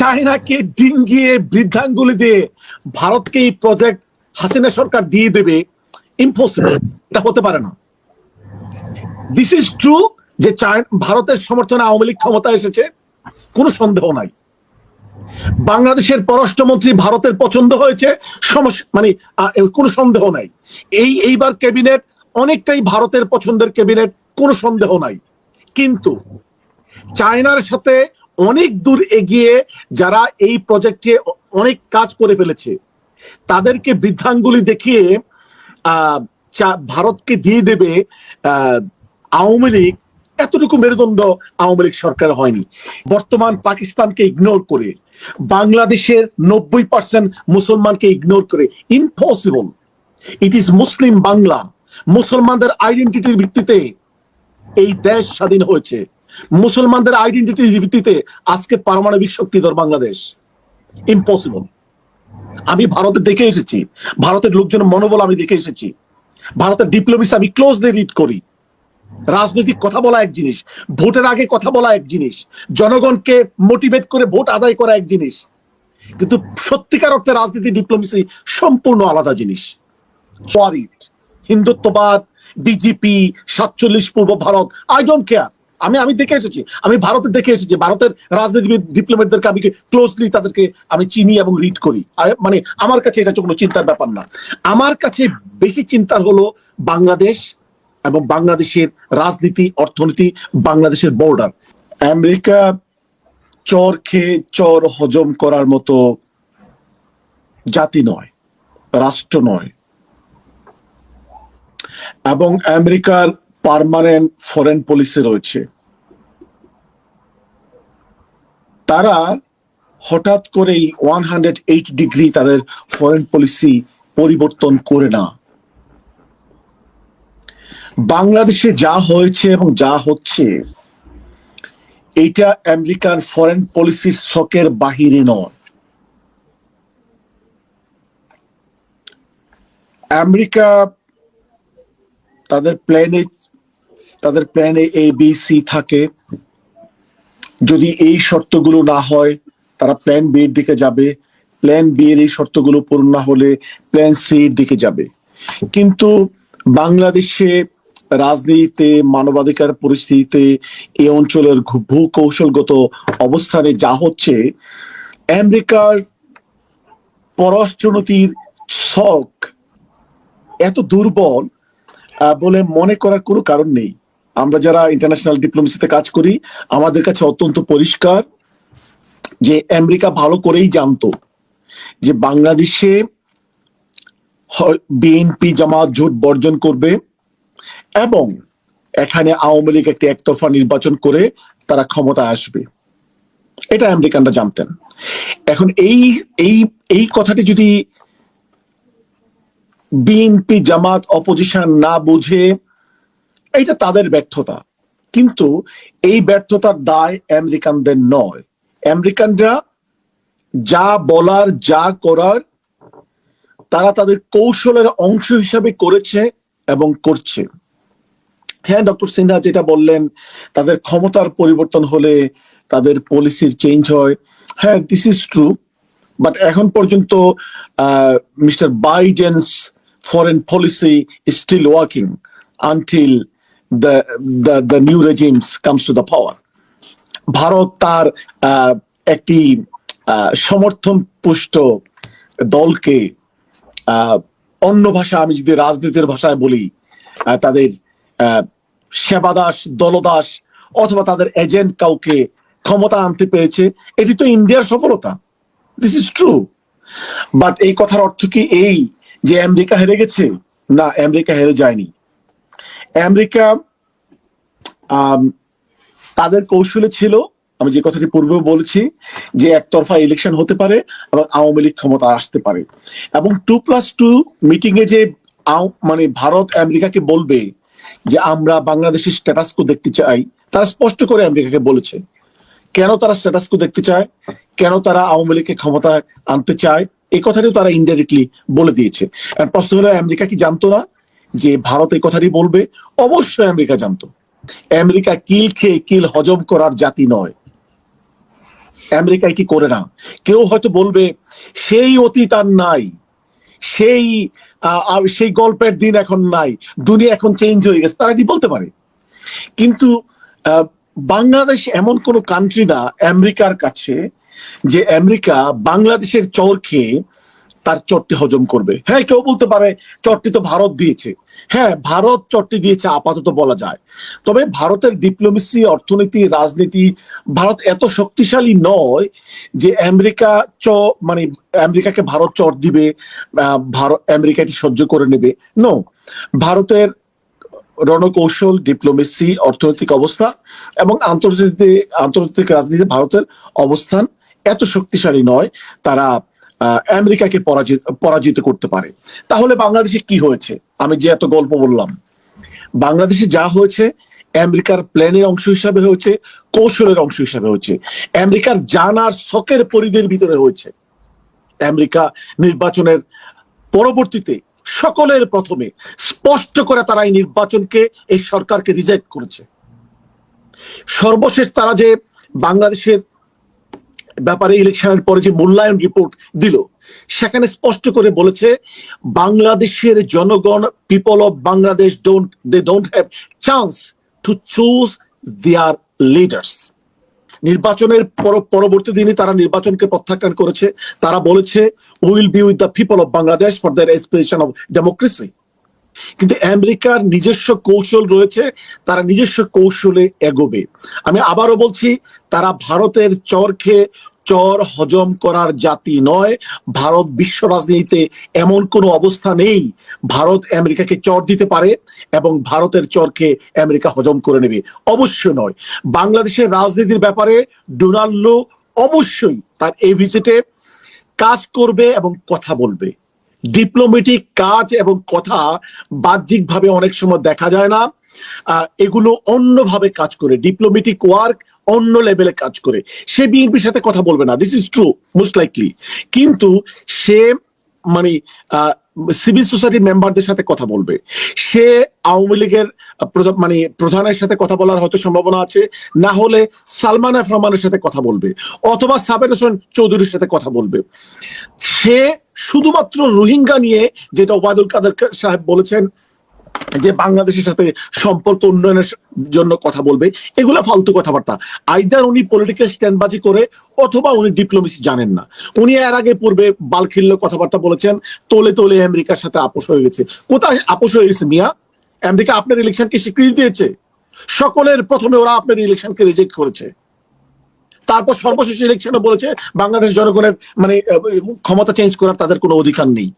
চায়নাকে ডিঙ্গিয়ে বৃদ্ধাঙ্গুলি দিয়ে ভারতকে এই প্রজেক্ট হাসিনা সরকার দিয়ে দেবে ইম্পসিবল এটা হতে পারে না। দিস ইজ ট্রু যে ভারতের সমর্থনে আওয়ামী লীগ ক্ষমতা এসেছে, কোনো সন্দেহ নাই। বাংলাদেশের পররাষ্ট্রমন্ত্রী ভারতের পছন্দ হয়েছে সমস্যা মানে কোনো সন্দেহ নাই। এই, এইবার ক্যাবিনেট, অনেকটাই ভারতের পছন্দের ক্যাবিনেট, কোনো সন্দেহ নাই। কিন্তু, চায়নার সাথে অনেক দূর এগিয়ে যারা এই প্রজেক্টে অনেক কাজ করে ফেলেছে, তাদেরকে বৃদ্ধাঙ্গুলি দেখিয়ে ভারতকে দিয়ে দেবে আওয়ামী লীগ। এতটুকু মেরুদণ্ড আওয়ামী লীগ সরকার হয়নি। বর্তমান পাকিস্তানকে ইগনোর করে, বাংলাদেশের নব্বই পার্সেন্ট মুসলমানকে ইগনোর করে ইম্পসিবল ইট ইজ মুসলিম বাংলা মুসলমানদের আইডেন্টিটির ভিত্তিতে এই দেশ স্বাধীন হয়েছে। মুসলমানদের আইডেন্টিটির ভিত্তিতে আজকে পারমাণবিক শক্তিধর বাংলাদেশ। ইম্পসিবল আমি ভারতে দেখে এসেছি, ভারতের লোকজনের মনোবল আমি দেখে এসেছি। ভারতের ডিপ্লোমেসি আমি ক্লোজলি রিড করি। রাজনৈতিক কথা বলা এক জিনিস, ভোটের আগে কথা বলা এক জিনিস, জনগণকে মোটিভেট করে ভোট আদায় করা এক জিনিস। কিন্তু সত্যিকার অর্থে রাজনীতি ডিপ্লোমেসি সম্পূর্ণ আলাদা জিনিস। সরিট হিন্দুত্ববাদ বিজেপি সাতচল্লিশ পূর্ব ভারত আই ডোন্ট কেয়ার আমি আমি দেখে এসেছি। আমি ভারতে দেখে এসেছি। ভারতের রাজনীতিবিদ ডিপ্লোমেটদেরকে আমি ক্লোজলি তাদেরকে আমি চিনি এবং রিড করি। মানে আমার কাছে এটা কোনো চিন্তার ব্যাপার না। আমার কাছে বেশি চিন্তার হলো বাংলাদেশ এবং বাংলাদেশের রাজনীতি, অর্থনীতি, বাংলাদেশের বর্ডার আমেরিকা চর খেয়ে চর হজম করার মতো জাতি নয়, রাষ্ট্র নয়। এবং আমেরিকার পার্মানেন্ট ফরেন পলিসি রয়েছে। তারা হঠাৎ করেই ওয়ান হান্ড্রেড এইট ডিগ্রি তাদের ফরেন পলিসি পরিবর্তন করে না। বাংলাদেশে যা হয়েছে এবং যা হচ্ছে, এটা আমেরিকান ফরেন পলিসির শকের বাহিরে নয়। আমেরিকা তাদের প্ল্যানে তাদের প্ল্যানে এ বি সি থাকে। যদি এই শর্তগুলো না হয়, তারা প্ল্যান বি এর দিকে যাবে। প্ল্যান বি এর এই শর্তগুলো পূরণ না হলে প্ল্যান সি এর দিকে যাবে। কিন্তু বাংলাদেশে রাজনীতিতে, মানবাধিকার পরিস্থিতিতে এই অঞ্চলের ভূকৌশলগত অবস্থানে যা হচ্ছে, আমেরিকার পররাষ্ট্রনীতির শখ এত দুর্বল বলে মনে করার কোনো কারণ নেই। আমরা যারা ইন্টারন্যাশনাল ডিপ্লোমেসিতে কাজ করি, আমাদের কাছে অত্যন্ত পরিষ্কার যে আমেরিকা ভালো করেই জানতো যে বাংলাদেশে বিএনপি জামাত জোট বর্জন করবে এবং এখানে আওয়ামী লীগ একটি একতরফা নির্বাচন করে তারা ক্ষমতায় আসবে। এটা আমেরিকানরা জানতেন। এখন এই এই এই কথাটি যদি বিএনপি জামাত অপোজিশন না বুঝে এটা তাদের ব্যর্থতা। কিন্তু এই ব্যর্থতার দায় আমেরিকানদের নয়। আমেরিকানরা যা বলার, যা করার, তারা তাদের কৌশলের অংশ হিসাবে করেছে এবং করছে। হ্যাঁ ডক্টর সিনহা যেটা বললেন, তাদের ক্ষমতার পরিবর্তন হলে তাদের পলিসির চেঞ্জ হয়। হ্যাঁ দিস ইজ ট্রু বাট এখন পর্যন্ত mister Biden's foreign policy still working until the the the new regimes comes to the power Bharat তার একটি সমর্থন পুষ্ট দলকে অন্য ভাষা আমি যদি রাজনীতির ভাষায় বলি তাদের সেবাদাস, দলদাস অথবা তাদের এজেন্ট কাউকে ক্ষমতা আনতে পেরেছে, এটি তো ইন্ডিয়ার সফলতা। দিস ইজ ট্রু বাট এই কথার অর্থ কি এই যে আমেরিকা হেরে গেছে? না, আমেরিকা হেরে যায়নি। আমেরিকা আম, তাদের কৌশলে ছিল আমি যে কথাটি পূর্বেও বলেছি যে একতরফা ইলেকশন হতে পারে এবং আওয়ামী লীগ ক্ষমতা আসতে পারে। এবং টু প্লাস টু মিটিং এ যে মানে ভারত আমেরিকাকে বলবে যে আমরা বাংলাদেশের স্ট্যাটাস কো দেখতে চাই তারা স্পষ্ট করে আমেরিকাকে বলেছে। কেন তারা স্ট্যাটাস কো দেখতে চায়? কেন তারা আওয়ামী লীগকে ক্ষমতায় আনতে চায়? এই কথাটিও তারা ইনডাইরেক্টলি বলে দিয়েছে। প্রশ্ন হলো আমেরিকা কি জানতো না যে ভারত এই কথাটি বলবে, অবশ্যই আমেরিকা জানতো। আমেরিকা কিল খেয়ে কিল হজম করার জাতি নয়। আমেরিকা এটি করে না? কেউ হয়তো বলবে, সেই অতীত আর নাই। সেই সেই গল্পের দিন এখন নাই। দুনিয়া এখন চেঞ্জ হয়ে গেছে, তারা এটি বলতে পারে? কিন্তু বাংলাদেশ এমন কোন কান্ট্রি না আমেরিকার কাছে, যে আমেরিকা বাংলাদেশের চর খেয়ে তার চটটি হজম করবে। হ্যাঁ কেউ বলতে পারে চটটি তো ভারত দিয়েছে। হ্যাঁ ভারত চটটি দিয়েছে, আপাতত বলা যায়। তবে ভারতের ডিপ্লোমেসি অর্থনীতি, রাজনীতি, ভারত এত শক্তিশালী নয় যে আমেরিকা চ মানে আমেরিকাকে ভারত চট দিবে ভারত আমেরিকা এটি সহ্য করে নেবে। নো ভারতের রণকৌশল ডিপ্লোমেসি অর্থনৈতিক অবস্থা এবং আন্তর্জাতিক আন্তর্জাতিক রাজনীতিতে ভারতের অবস্থান এত শক্তিশালী নয়। তারা আমেরিকাকে পরাজিত পরাজিত করতে পারে। তাহলে বাংলাদেশে কি হয়েছে? আমি যে এত গল্প বললাম। বাংলাদেশে যা হয়েছে, আমেরিকার প্ল্যানের অংশ হিসাবে হয়েছে, কৌশলের অংশ হিসাবে হয়েছে। আমেরিকার জানার শখের পরিধির ভিতরে হয়েছে। আমেরিকা নির্বাচনের পরবর্তীতে সকলের প্রথমে স্পষ্ট করে তারা এই নির্বাচনকে, এই সরকারকে রিজেক্ট করেছে। সর্বশেষ তারা যে বাংলাদেশের ব্যাপারে ইলেকশনের পরে যে মূল্যায়ন রিপোর্ট দিল, সেখানে স্পষ্ট করে বলেছে, বাংলাদেশের জনগণ people of Bangladesh don't they don't have chance to choose their leaders নির্বাচনের পর- পরবর্তী দিনে তারা নির্বাচনকে প্রত্যাখ্যান করেছে। তারা বলেছে will be with the people of Bangladesh for their expression of democracy কিন্তু আমেরিকার নিজস্ব কৌশল রয়েছে, তারা নিজস্ব কৌশলে এগোবে। আমি আবারও বলছি, তারা ভারতের চর চর হজম করার জাতি নয়। ভারত বিশ্ব রাজনীতিতে এমন কোনো অবস্থা নেই। ভারত আমেরিকাকে চর দিতে পারে এবং ভারতের চরকে আমেরিকা হজম করে নেবে। অবশ্য নয়। বাংলাদেশের রাজনীতির ব্যাপারে ডোনাল্ডো অবশ্যই তার এই ভিজিটে কাজ করবে এবং কথা বলবে। ডিপ্লোমেটিক কাজ এবং কথা বাহ্যিকভাবে অনেক সময় দেখা যায় না। এগুলো অন্যভাবে কাজ করে। ডিপ্লোমেটিক ওয়ার্ক অন্য লেভেলে কাজ করে। সে বিএনপির সাথে কথা বলবে না। This is true most likely কিন্তু সে মানে সিভিল সোসাইটির মেম্বারদের সাথে কথা বলবে। সে আওয়ামী লীগের মানে প্রধানের সাথে কথা বলার হয়তো সম্ভাবনা আছে। না হলে সালমান এফ রহমানের সাথে কথা বলবে। অথবা সাবের হোসেন চৌধুরীর সাথে কথা বলবে। সে শুধুমাত্র রোহিঙ্গা নিয়ে, যেটা ওবায়দুল কাদের সাহেব বলেছেন যে বাংলাদেশের সাথে সম্পর্ক উন্নয়নের জন্য কথা বলবে, এগুলা ফালতু কথাবার্তা। আইদার উনি পলিটিক্যাল স্ট্যান্ডবাজি করে, অথবা উনি ডিপ্লোমেসি জানেন না। উনি এর আগে পূর্বে বালখিল্য কথাবার্তা বলেছেন, তোলে তোলে আমেরিকার সাথে আপোষ হয়ে গেছে। কোথায় আপোষ হয়ে গেছে মিয়া? আমেরিকা আপনার ইলেকশনকে স্বীকৃতি দিয়েছে। সকলের প্রথমে ওরা আপনার ইলেকশনকে রিজেক্ট করেছে। তারপর সর্বশেষ ইলেকশনে বলেছে, বাংলাদেশ জনগণের মানে ক্ষমতা চেঞ্জ করার তাদের কোনো অধিকার নেই।